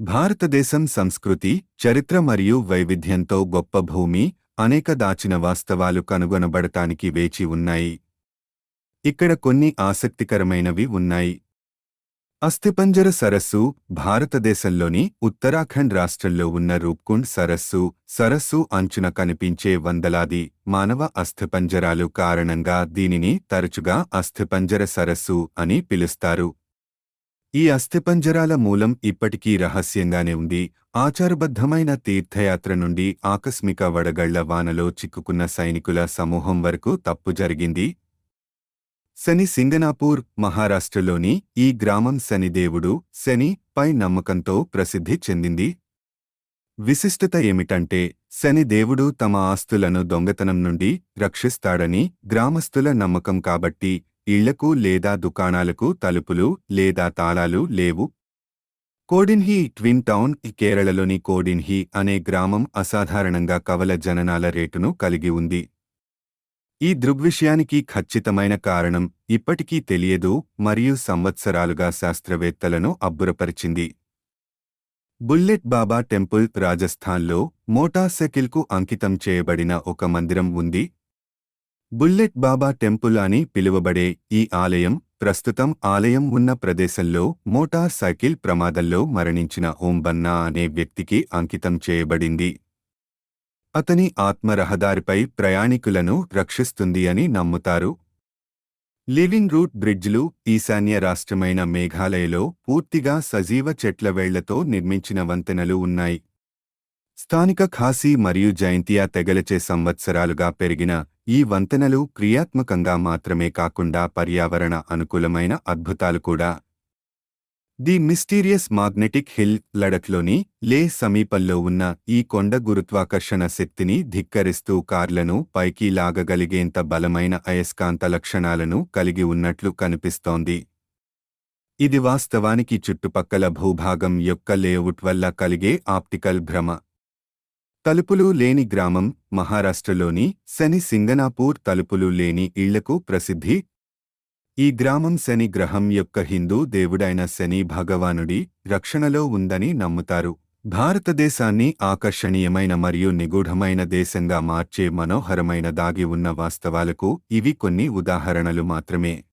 భారతదేశం సంస్కృతి చరిత్ర మరియు వైవిధ్యంతో గొప్ప భూమి అనేక దాచిన వాస్తవాలు కనుగొనబడటానికి వేచి ఉన్నాయి. ఇక్కడ కొన్ని ఆసక్తికరమైనవి ఉన్నాయి. అస్థిపంజర సరస్సు భారతదేశంలోని ఉత్తరాఖండ్ రాష్ట్రంలో ఉన్న రూప్కుండ్ సరస్సు సరస్సు అంచున కనిపించే వందలాది మానవ అస్థిపంజరాలు కారణంగా దీనిని తరచుగా అస్థిపంజర సరస్సు అని పిలుస్తారు. ఈ అస్థిపంజరాల మూలం ఇప్పటికీ రహస్యంగానే ఉంది. ఆచారబద్ధమైన తీర్థయాత్ర నుండి ఆకస్మిక వడగళ్ళ వానలో చిక్కుకున్న సైనికుల సమూహం వరకు తప్పు జరిగింది. శని సింగనాపూర్ మహారాష్ట్రలోని ఈ గ్రామం శనిదేవుడు శని పై నమ్మకంతో ప్రసిద్ధి చెందింది. విశిష్టత ఏమిటంటే శని దేవుడు తమ ఆస్తులను దొంగతనం నుండి రక్షిస్తాడని గ్రామస్తుల నమ్మకం కాబట్టి ఇళ్ళకు లేదా దుకాణాలకు తలుపులు లేదా తాళాలు లేవు. కోడిన్హి ట్విన్ టౌన్ కేరళలోని కోడిన్హి అనే గ్రామం అసాధారణంగా కవల జననాల రేటును కలిగి ఉంది. ఈ దృగ్విషయానికి ఖచ్చితమైన కారణం ఇప్పటికీ తెలియదు మరియు సంవత్సరాలుగా శాస్త్రవేత్తలను అబ్బురపరిచింది. బుల్లెట్ బాబా టెంపుల్ రాజస్థాన్లో మోటార్ సైకిల్కు అంకితం చేయబడిన ఒక మందిరం ఉంది. బుల్లెట్ బాబా టెంపుల్ అని పిలువబడే ఈ ఆలయం ప్రస్తుతం ఆలయం ఉన్న ప్రదేశంలో మోటార్ సైకిల్ ప్రమాదంలో మరణించిన ఓం బన్నా అనే వ్యక్తికి అంకితం చేయబడింది. అతని ఆత్మ రహదారిపై ప్రయాణికులను రక్షిస్తుంది అని నమ్ముతారు. లివింగ్ రూట్ బ్రిడ్జ్లు ఈశాన్య రాష్ట్రమైన మేఘాలయలో పూర్తిగా సజీవ చెట్ల వేళ్ళతో నిర్మించిన వంతెనలు ఉన్నాయి. స్థానిక ఖాసీ మరియు జయంతియా తెగలచే సంవత్సరాలుగా పెరిగిన ఈ వంతెనలు క్రియాత్మకంగా మాత్రమే కాకుండా పర్యావరణ అనుకూలమైన అద్భుతాలు కూడా. ది మిస్టీరియస్ మాగ్నెటిక్ హిల్ లడఖ్లోని లే సమీపంలో ఉన్న ఈ కొండ గురుత్వాకర్షణ శక్తిని ధిక్కరిస్తూ కార్లను పైకి లాగగలిగేంత బలమైన అయస్కాంత లక్షణాలను కలిగి ఉన్నట్లు కనిపిస్తోంది. ఇది వాస్తవానికి చుట్టుపక్కల భూభాగం యొక్క లేఅవుట్ వల్ల కలిగే ఆప్టికల్ భ్రమ. తలుపులు లేని గ్రామం మహారాష్ట్రలోని శని సింగనాపూర్ తలుపులు లేని ఇళ్ళకు ప్రసిద్ధి. ఈ గ్రామం శని గ్రహం యొక్క హిందూ దేవుడైన శని భగవానుడి రక్షణలో ఉందని నమ్ముతారు. భారతదేశాన్ని ఆకర్షణీయమైన మరియు నిగూఢమైన దేశంగా మార్చే మనోహరమైన దాగి ఉన్న వాస్తవాలకు ఇవి కొన్ని ఉదాహరణలు మాత్రమే.